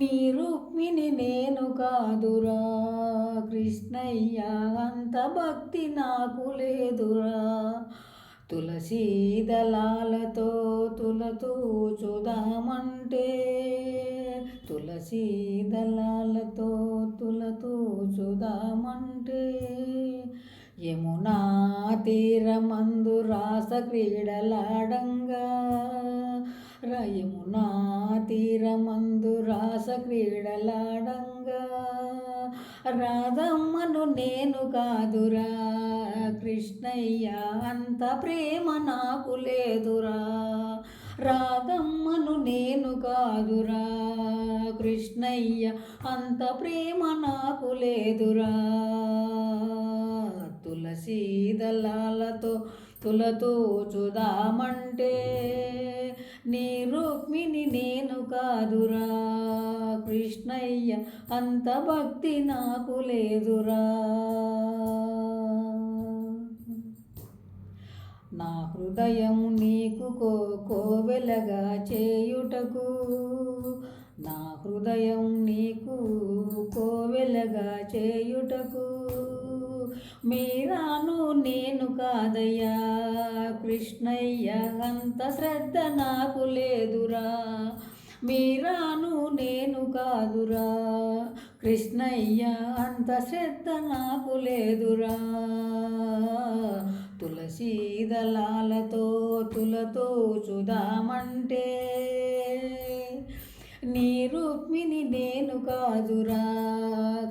నీ రుక్మిణి నేను కాదురా. కృష్ణయ్య అంత భక్తి నాకు లేదురా. తులసీ దళాలతో తులతూ చూదామంటే తులసీ దళాలతో తులతూ యమునా తీరమందు రాస క్రీడలాడంగా. రయమునా తీరమందు రాస క్రీడలాడంగా. రాధమ్మను నేను కాదురా కృష్ణయ్య అంత ప్రేమ నాకు లేదురా. రాధమ్మను నేను కాదురా కృష్ణయ్య అంత ప్రేమ నాకు లేదురా. తులసీదలాలతో తులతో చూదామంటే నీ రుక్మిణి నేను కాదురా. కృష్ణయ్య అంత భక్తి నాకు లేదురా. నా హృదయం నీకు కో కోవెలగా చేయుటకు నా హృదయం నీకు కోవెలగా చేయుటకు మీరాను నేను కాదయ్యా. కృష్ణయ్య అంత శ్రద్ధ నాకు లేదురా. మీరాను నేను కాదురా. కృష్ణయ్య అంత శ్రద్ధ నాకు లేదురా. తులసీ దళాలతో తులతో చూదామంటే నీ రుక్మిణి నేను కాదురా.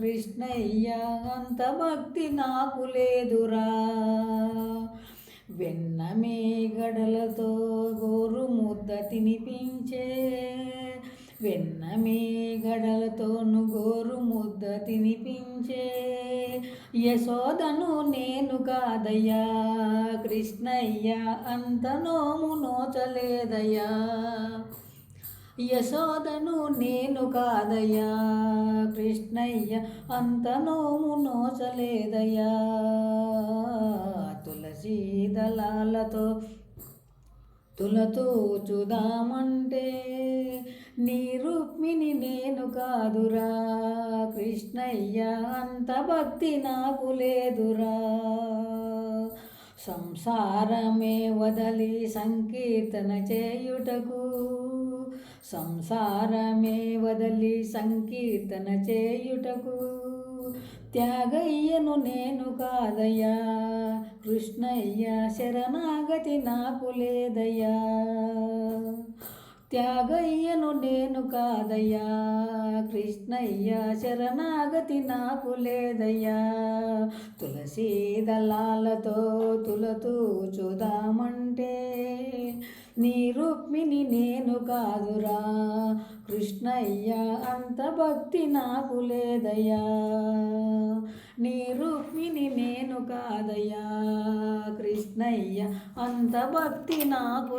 కృష్ణయ్య అంత భక్తి నాకు లేదురా. వెన్న మేగడలతో గోరు ముద్ద తినిపించే. వెన్న మేగడలతోను గోరు ముద్ద తినిపించే. యశోదను నేను కాదయ్యా. కృష్ణయ్య అంత నోము నోచలేదయ్యా. యశోదను నేను కాదయ్యా కృష్ణయ్య అంత నోము నోచలేదయ్యా తులసీ దళాలతో తులతో చూదామంటే నీ రుక్మిణి నేను కాదురా కృష్ణయ్య అంత భక్తి నాకు లేదురా. సంసారమే వదలి సంకీర్తన చేయుటకు సంసారమే వదలి సంకీర్తన చేయుటకు త్యాగయ్యను నేను కాదయ్యా. కృష్ణయ్య శరణాగతి నాకు లేదయ్యా. త్యాగయ్యను నేను కాదయ్యా. కృష్ణయ్య శరణాగతి నాకు లేదయ్యా. తులసీ దళాలతో తులతూ చూదామంటే నీ రుక్మిణి నేను కాదురా. కృష్ణయ్య అంత భక్తి నాకు లేదయ్యా. నీ రుక్మిణి నేను కాదయ్యా. కృష్ణయ్య అంత భక్తి నాకు